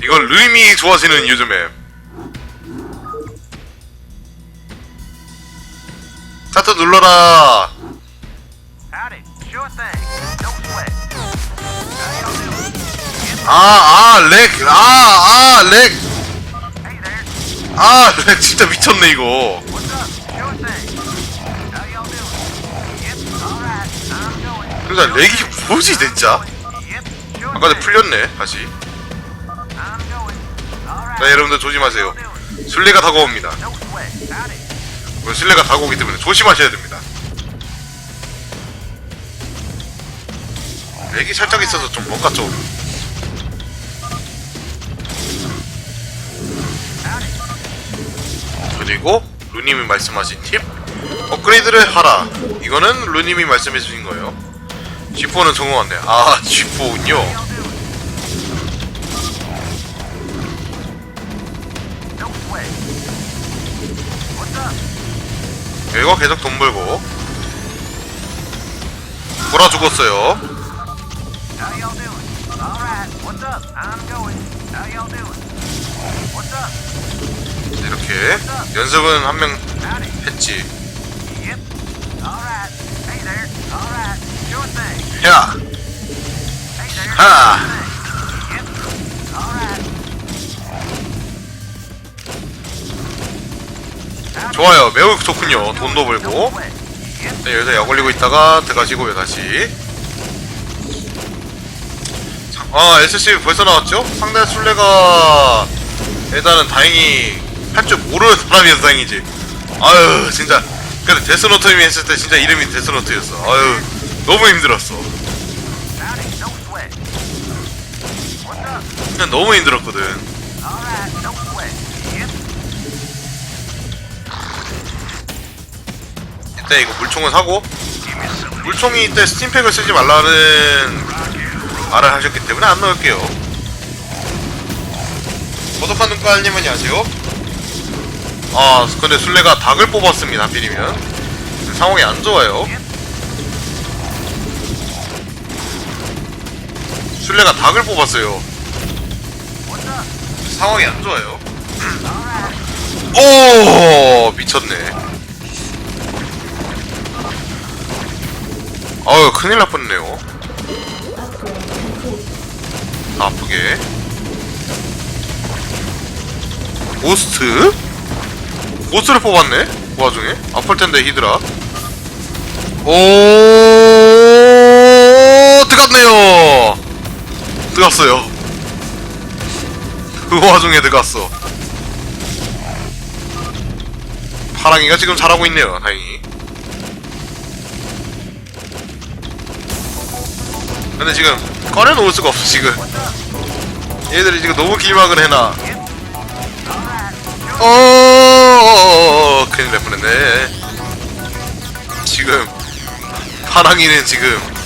이건 르임이 좋아지는 요즘에 차트 눌러라 Howdy. Sure thing. No sweat. How y'all doing? 아, 아, 렉, 아, 아, 렉, Hey there. 아, 렉 진짜 미쳤네, 이거. 그러니까 렉이 뭐지, 진짜? 아까 thing. 풀렸네, 다시. 자, 여러분들 조심하세요. 술래가 다가옵니다. 그 술래가 다가오기 때문에 조심하셔야 됩니다. 렉이 살짝 있어서 좀 뭔가 좀 그리고 루님이 말씀하신 팁 업그레이드를 하라 이거는 루님이 말씀해 주신 거예요 G4는 성공했네 아 G4군요 Y'all doing? No sweat. What's up? 얘가 계속 돈 벌고 돌아 죽었어요? 이렇게 연습은 한 명. 했지 야. 하. 좋아요 매우 좋군요 돈도 벌고. 네, 여기서 약 올리고 있다가 들어가시고요 다시 자, 아 SC 벌써 나왔죠? 상대 술래가 일단은 다행히 할 줄 모르는 사람이어서 다행이지 아유 진짜 근데 데스노트님이 했을 때 진짜 이름이 데스노트였어 아유 너무 힘들었어 그냥 너무 힘들었거든. 이때 이거 물총을 사고 물총이 이때 스팀팩을 쓰지 말라는 말을 하셨기 때문에 안 넣을게요 고독한 눈깔님 안녕하세요 아 근데 술래가 닭을 뽑았습니다 하필이면 상황이 안 좋아요 술래가 닭을 뽑았어요? 상황이 안 좋아요. 오 미쳤네 아유 큰일 날 뻔했네요 아프게 고스트? 고스트를 뽑았네? 그 와중에? 아플 텐데 히드라 오 들어갔네요 들어갔어요 그 와중에 들어갔어. 파랑이가 지금 잘하고 있네요 다행히. 근데 지금 꺼내놓을 수가 없어 지금. 얘들이 지금 너무 길막을 해놔. 어 큰일 날 뻔했네. 지금 파랑이는 지금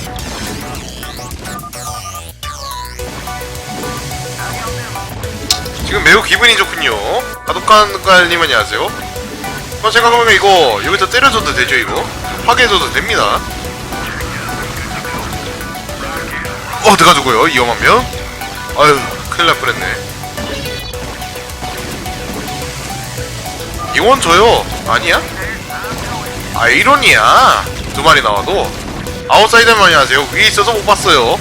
지금 매우 기분이 좋군요. 가독한깔님 안녕하세요. 어, 생각해보면 이거 여기서 때려줘도 되죠 이거? 파괴해줘도 됩니다. 어 들어가지고요? 위험하면 아유 큰일 날 뻔했네. 이원 줘요. 아니야? 아이론이야. 두 마리 나와도. 아웃사이더만 안녕하세요. 위에 있어서 못 봤어요.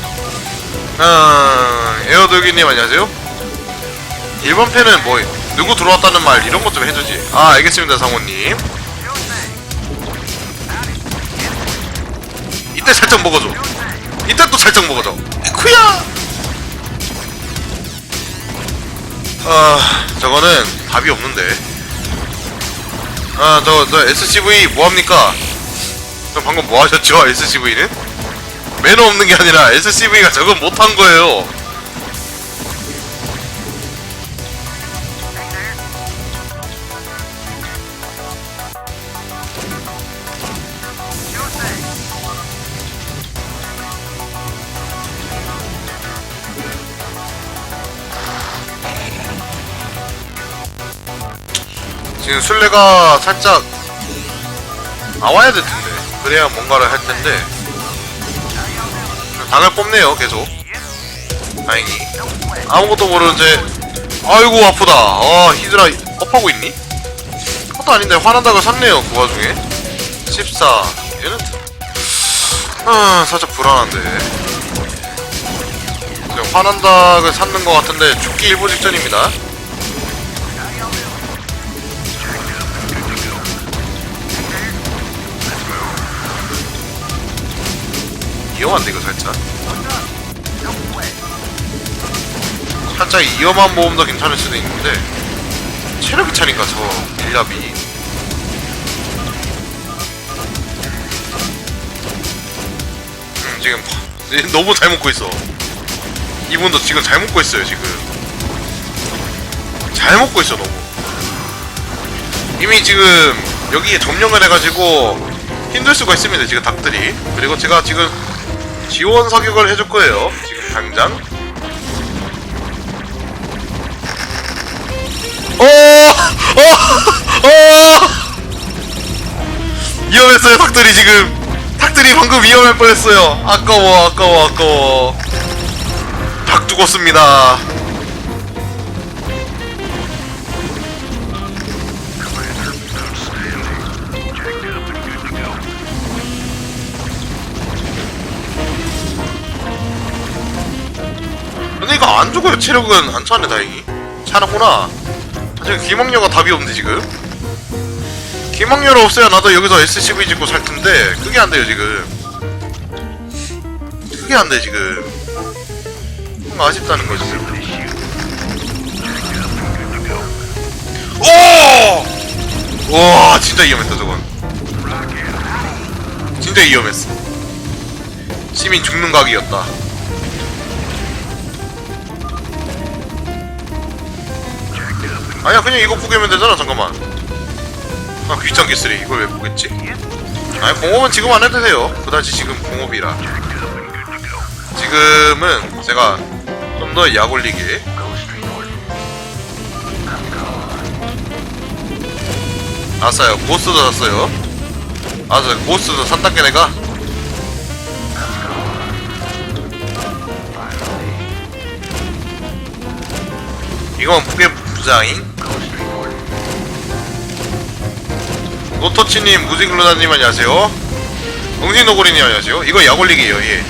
음, 에어돌기님 안녕하세요 1번 팬은 뭐 누구 들어왔다는 말 이런 것 좀 해주지. 아 알겠습니다 상호님. 이때 살짝 먹어줘. 이때 또 살짝 먹어줘. 쿠야! 아 저거는 답이 없는데. 아저 저 SCV 뭐합니까? 저 방금 뭐 하셨죠 SCV는? 매너 없는 게 아니라 SCV가 저건 못한 거예요 지금 술래가 살짝 나와야 될 텐데. 그래야 뭔가를 할 텐데. 당을 뽑네요 계속. 다행히. 아무것도 모르는 제 아이고 아프다. 아 히드라 업하고 있니? 그것도 아닌데 화난다고 샀네요 그 와중에. 14 얘는 아 살짝 불안한데. 지금 화난다를 샀는 것 같은데 죽기 일보 직전입니다 위험한데 이거 살짝. 살짝 위험한 모험도 괜찮을 수도 있는데 체력이 차니까 저 일랍이. 음, 지금 파- 너무 잘 먹고 있어. 이분도 지금 잘 먹고 있어요 지금. 잘 먹고 있어 너무. 이미 지금 여기에 점령을 해가지고 힘들 수가 있습니다 지금 닭들이. 그리고 제가 지금 지원 사격을 해줄 거예요 지금 당장 어! 어! 어! 위험했어요 닭들이 지금 닭들이 방금 위험할 뻔했어요 아까워 아까워 아까워 닭 죽었습니다 죽어요 체력은 안 차네 다행히. 차는구나. 지금 기막녀가 답이 없는데 지금? 기막녀를 없애야 나도 여기서 SCV 짓고 살 텐데 그게 안 돼요 지금. 그게 안 돼 지금. 아쉽다는 거지 오! 와 진짜 위험했다 저건. 진짜 위험했어. 시민 죽는 각이었다 아니야 그냥 이거 포기하면 되잖아 잠깐만. 아 귀찮게 쓰리 이걸 왜 포기했지? 아니 공업은 지금 안 해도 돼요. 그다지 지금 공업이라. 지금은 제가 좀 더 약 올리게. 아싸요 고스도 샀어요. 아싸 고스도 산단계 내가? 이건 무게 부장인 노터치님 무징글루다님 안녕하세요. 응진노고리님 안녕하세요. 이거 약올리기예요 예.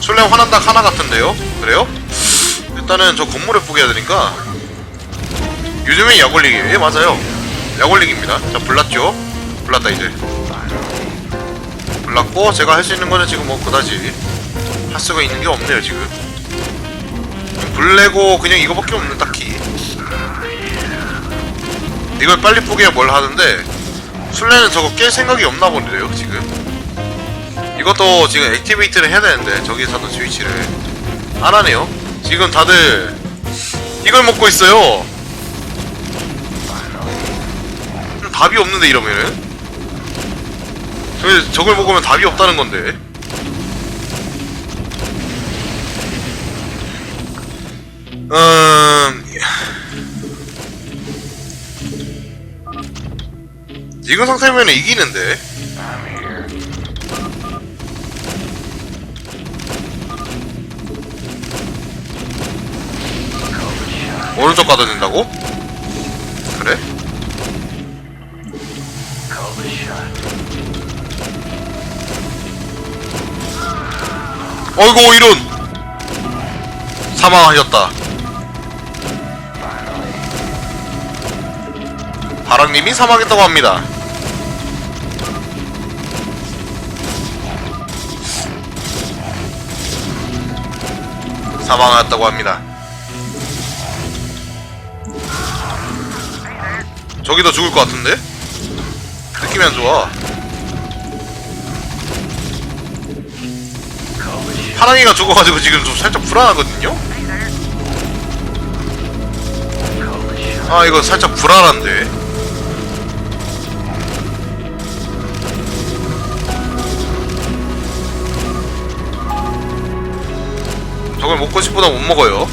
술래 화난 닭 하나 같은데요? 그래요? 일단은 저 건물에 뿌개야 되니까. 요즘에 약올리기예요 예 맞아요. 약올리기입니다. 자 불났죠? 불났다 이제. 불났고 제가 할 수 있는 거는 지금 뭐 그다지 할 수가 있는 게 없네요 지금. 불내고 그냥 이거밖에 없는 딱히. 이걸 빨리 뿌개야 뭘 하는데 술래는 저거 깰 생각이 없나 보네요 지금? 이것도 지금 액티베이트를 해야 되는데 저기서는 스위치를 안 하네요. 지금 다들 이걸 먹고 있어요. 음, 답이 없는데 이러면은? 저기 저걸 먹으면 답이 없다는 건데. 음 지금 상태면 이기는데 오른쪽 가도 된다고? 그래? 어이구 이런 사망하셨다 바랑님이 사망했다고 합니다 사망하였다고 합니다 저기도 죽을 것 같은데? 느낌이 안 좋아 파랑이가 죽어가지고 지금 좀 살짝 불안하거든요? 아 이거 살짝 불안한데 저걸 먹고 싶보다 못 먹어요.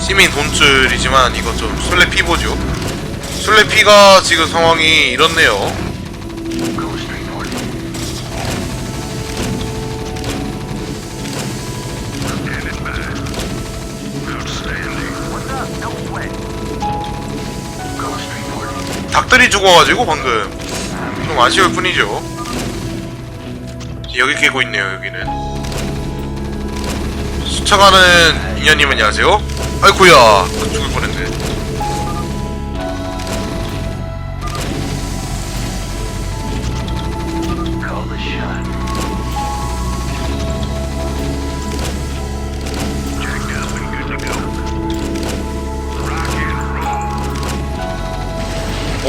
시민 돈줄이지만 이거 좀 술래 피보죠. 술래 피가 지금 상황이 이렇네요 닭들이 죽어가지고 방금 좀 아쉬울 뿐이죠. 여기 깨고 있네요 여기는. 수차가는 인연님 안녕하세요? 아이쿠야 죽을 뻔했네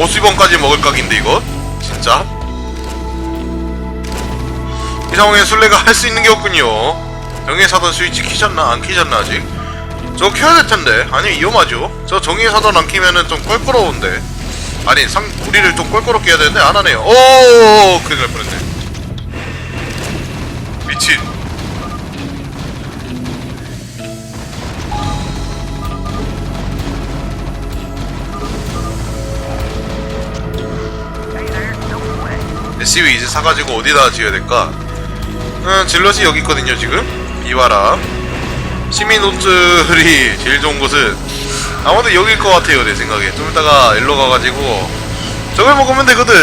50원까지 먹을 각인데 이거? 진짜? 이 상황에 술래가 할 수 있는 게 없군요. 정의의 사던 스위치 키셨나 안 키셨나 아직? 저거 켜야 될 텐데. 아니 위험하죠. 저 정의의 사던 안 키면은 좀 껄끄러운데. 아니 상 우리를 좀 껄끄럽게 해야 되는데 안 하네요. 오 큰일 날 뻔했네. 미친 SUV 이제 사가지고 어디다 지어야 될까? 음, 질럿이 여기 있거든요, 지금. 비바람. 시민 옷들이 제일 좋은 곳은 아마도 여기일 것 같아요, 내 생각에. 좀 이따가 일로 가가지고 저걸 먹으면 되거든.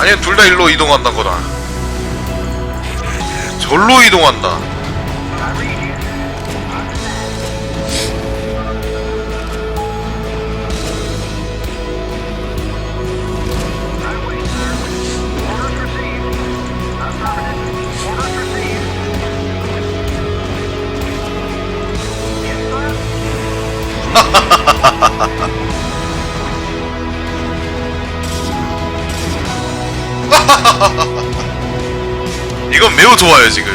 아니야, 둘다 일로 이동한다거나. 절로 이동한다. 이건 매우 좋아요 지금.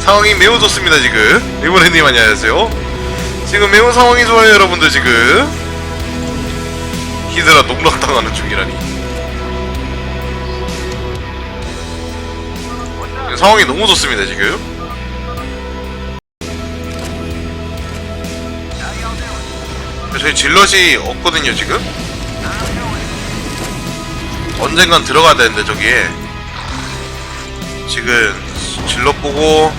상황이 매우 좋습니다 지금. 리본헤님 안녕하세요. 지금 매우 상황이 좋아요 여러분들 지금. 히드라 농락당하는 중이라니? 상황이 너무 좋습니다 지금 저희 질럿이 없거든요 지금. 언젠간 들어가야 되는데 저기에 지금 질럿 보고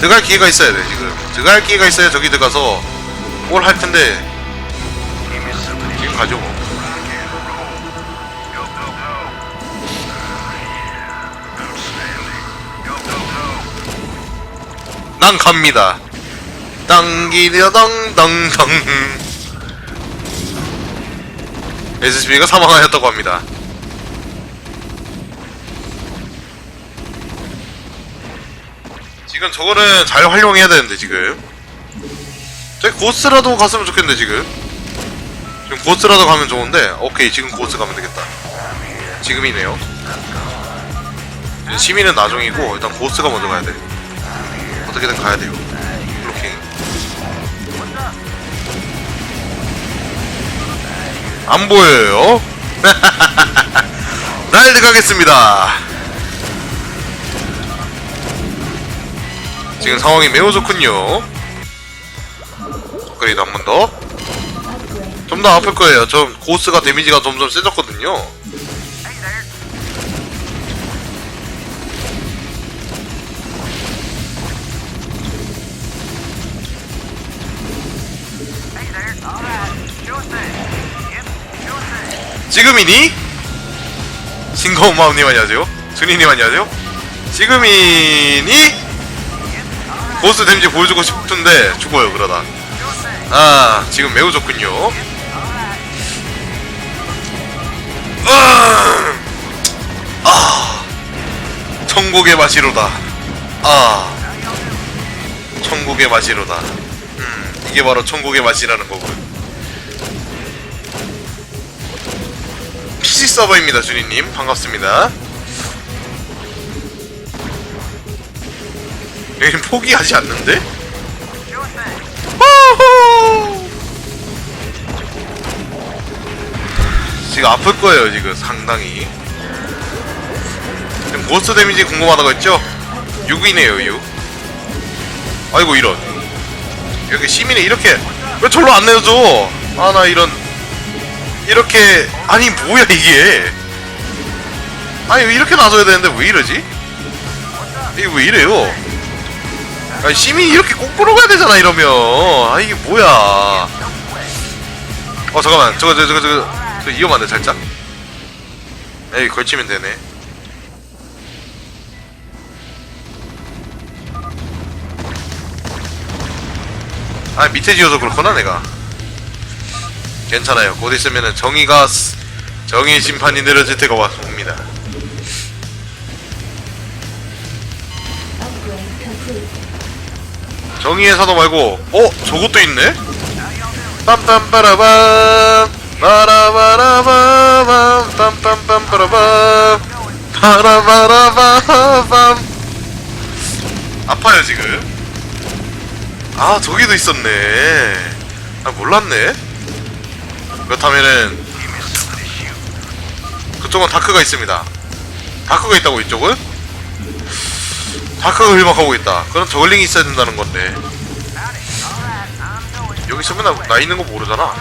들어갈 기회가 있어야 돼 지금 들어갈 기회가 있어야 저기 들어가서 뭘 할 텐데. 지금 가죠 뭐. 난 갑니다. 땅기려덩덩덩 SCB가 사망하였다고 합니다. 지금 저거는 잘 활용해야 되는데 지금. 저기 고스라도 갔으면 좋겠는데 지금. 지금 고스라도 가면 좋은데 오케이 지금 고스 가면 되겠다. 지금이네요. 시민은 나중이고 일단 고스가 먼저 가야 돼. 어떻게든 가야 돼요. 안 보여요. 날드 가겠습니다. 지금 상황이 매우 좋군요. 업그레이드 한 번 더. 좀 더 아플 거예요. 좀 고스가 데미지가 점점 세졌거든요. 지금이니? 싱거운 마음님 안녕하세요. 준이님 안녕하세요. 지금이니? 고스 데미지 보여주고 싶은데 죽어요 그러다. 아 지금 매우 좋군요. All right. 음! 아 천국의 맛이로다. 아? 천국의 맛이로다. 음 이게 바로 천국의 맛이라는 거군. PC 서버입니다 준이님 반갑습니다. 여긴 포기하지 않는데? 호호! 지금 아플 거예요 지금 상당히 지금 고스트 데미지 궁금하다고 했죠? 6이네요 6 아이고 이런 여기 시민이 이렇게 왜 절로 안 내려줘 아 나 이런 이렇게 아니 뭐야 이게? 아니 왜 이렇게 놔줘야 되는데 왜 이러지? 이게 왜 이래요? 아니 시민이 이렇게 거꾸로 가야 되잖아 이러면. 아 이게 뭐야? 어 잠깐만. 저거 저거 저거 저거 저 위험한데 살짝? 에이 걸치면 되네. 아 밑에 지어서 그렇구나 내가 괜찮아요 곧 있으면은 정의가 스- 정의의 심판이 내려질 때가 왔습니다. 정의의 사도 말고 어? 저것도 있네? 빰빰빠라밤 빠라바라밤 빰빰빰빠라밤 빠라바라밤 아파요 지금 아 저기도 있었네 아 몰랐네 그렇다면은 그쪽은 다크가 있습니다 다크가 있다고 이쪽은? 다크가 흘막하고 있다 그럼 저글링이 있어야 된다는 건데 여기 있으면 나, 나 있는 거 모르잖아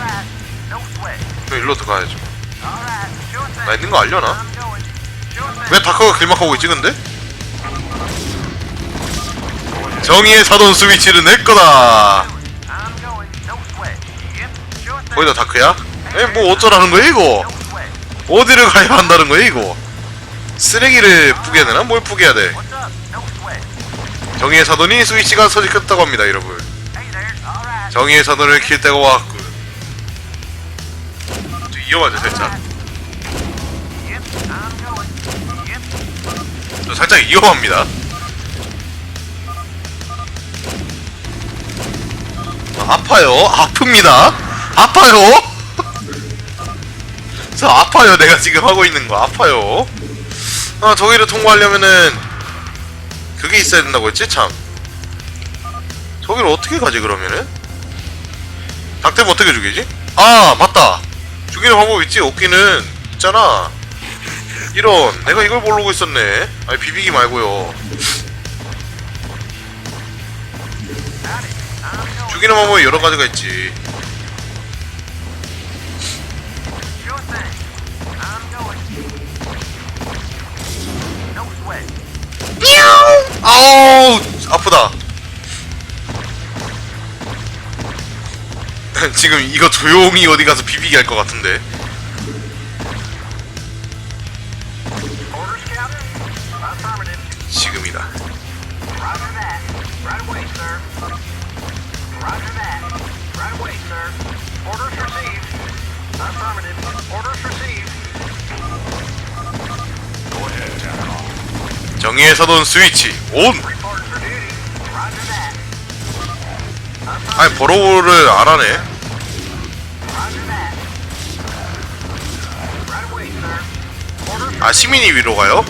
그럼 일로 들어가야죠 나 있는 거 알려나? 왜 다크가 길막하고 있지 근데? 정의의 사돈 스위치는 내 거다 거기다 다크야? 에이 뭐 어쩌라는 거야 이거? 어디를 가야 한다는 거야 이거? 쓰레기를 뿌개야 되나? 뭘 뿌개야 돼? 정의의 사돈이 스위치가 서식했다고 합니다 여러분. 정의의 사돈을 킬 때가 왔군. 좀 위험하죠 살짝. 저 살짝 위험합니다. 아, 아파요. 아픕니다. 아파요 저 아파요. 내가 지금 하고 있는 거. 아파요. 아 저기를 통과하려면은 그게 있어야 된다고 했지? 참. 저기를 어떻게 가지 그러면은? 닭대면 어떻게 죽이지? 아 맞다. 죽이는 방법 있지? 없기는. 있잖아. 이런. 내가 이걸 모르고 있었네. 아니 비비기 말고요. 죽이는 방법이 여러 가지가 있지 아우 아프다 지금 이거 조용히 어디 가서 비비기 할것 같은데 지금이다. Orders received. Affirmative. Orders received. 정의의 사돈 스위치 온. 아니 버로우를 안 하네 아 시민이 위로 가요?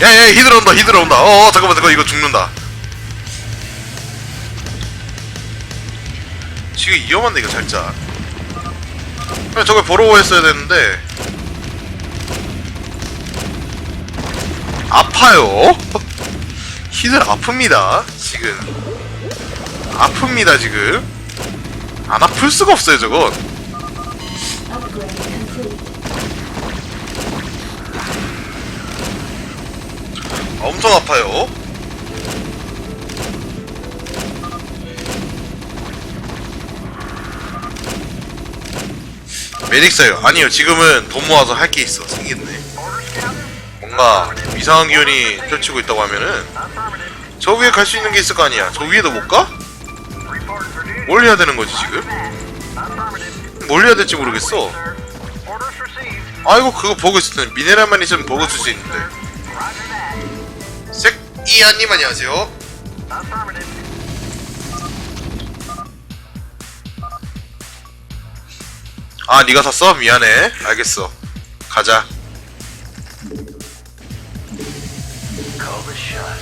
야야 히드라 온다 히드라 온다 어 어, 잠깐만 잠깐 이거 죽는다 지금 위험한데 이거 살짝. 그냥 저걸 버로우 했어야 되는데. 아파요? 히드라 아픕니다 지금. 아픕니다 지금. 안 아플 수가 없어요 저건. 엄청 아파요. 메릭사요. 아니요, 지금은 돈 모아서 할 게 있어. 생겼네. 뭔가 이상한 기운이 펼치고 있다고 하면은. 저 위에 갈 수 있는 게 있을 거 아니야. 저 위에도 못 가? 뭘 해야 되는 거지 지금? 뭘 해야 될지 모르겠어. 아이고 그거 버그 있을 텐데 미네랄만 있으면 버그 쓸수 있는데. 색이아님 안녕하세요. 아 네가 샀어? 미안해. 알겠어. 가자.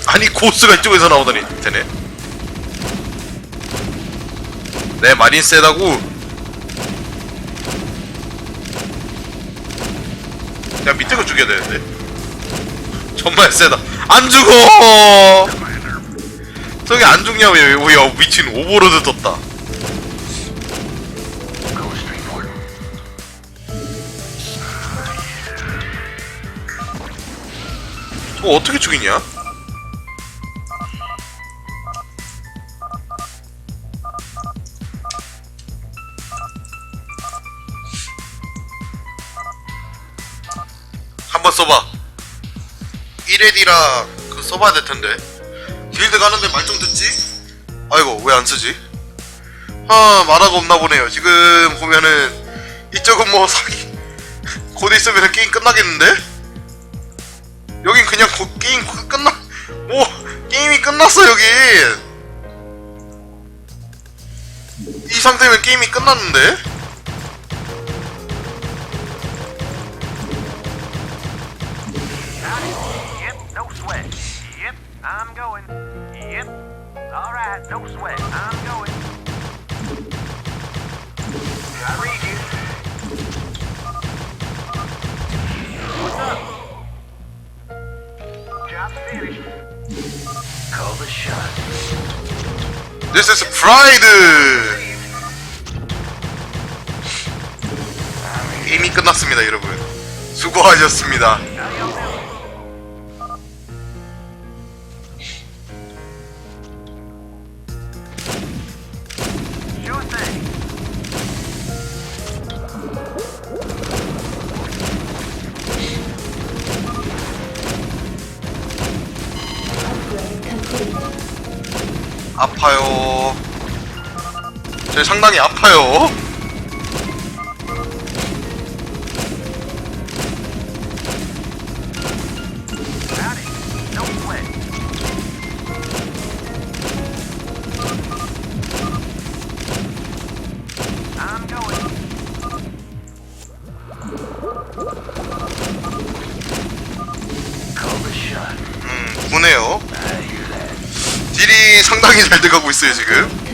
아니 고스가 이쪽에서 나오더니 되네 내 마린 세다고 야 밑에 거 죽여야 되는데 정말 세다 안 죽어 저기 안 죽냐 왜 야, 미친 오버로드 저거 어떻게 죽이냐 한번 써봐 1회디라 그 써봐야 될 텐데 길드 가는데 말 좀 듣지? 아이고 왜 안 쓰지? 아 만화가 없나 보네요 지금 보면은 이쪽은 뭐 사기 곧 있으면 게임 끝나겠는데? 그냥 고, 게임 끝- 끝나 뭐 게임이 끝났어 여기. 이 상태면 게임이 끝났는데 Is Pride 게임이 끝났습니다 여러분. 수고하셨습니다 저 상당히 아파요. 음 보네요 딜이 상당히 잘 돼가고 있어요 지금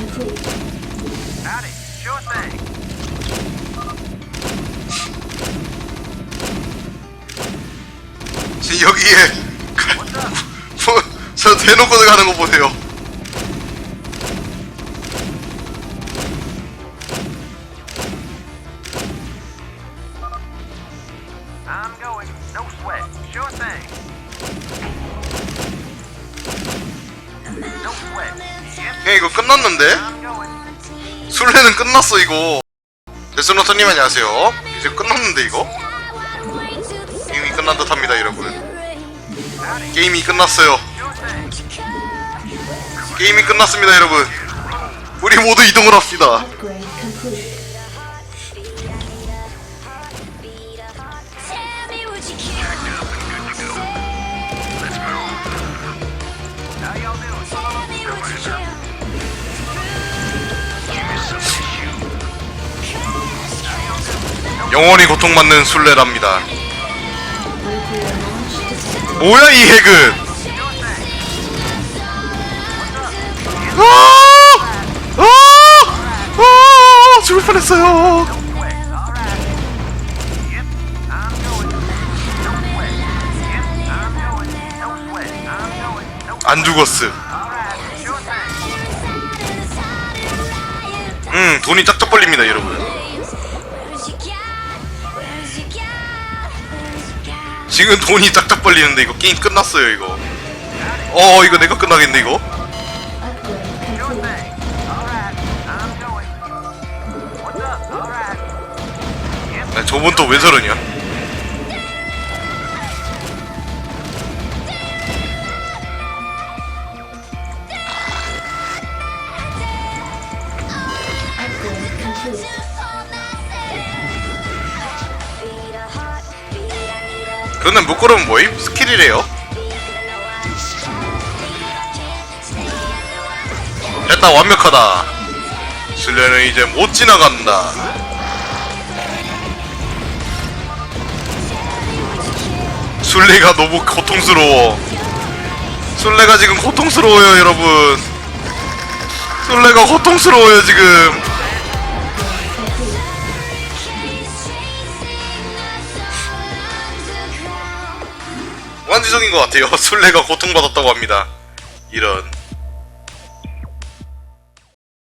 보세요 I'm going. No sweat. Sure thing. No sweat. Yep. 그냥 이거 끝났는데. 술래는 끝났어 이거 데스노터님 안녕하세요 이제 끝났는데 이거 게임이 끝난 듯 합니다 여러분. 게임이 끝났어요. 게임이 끝났습니다 여러분 우리 모두 이동을 합시다? 영원히 고통받는 술래랍니다. 뭐야 이 핵은 thing. 음 돈이 짝짝 벌립니다 여러분 지금 돈이 짝짝 벌리는데 이거 게임 끝났어요 이거 어 이거 내가 끝나겠네 이거. 야, 저분 또왜 저러냐 그런데 묶으면 뭐임? 스킬이래요. 됐다 완벽하다. 술래는 이제 못 지나간다. 술래가 너무 고통스러워. 술래가 지금 고통스러워요 여러분. 술래가 고통스러워요 지금 일반지성인 것 같아요. 술래가 고통받았다고 합니다. 이런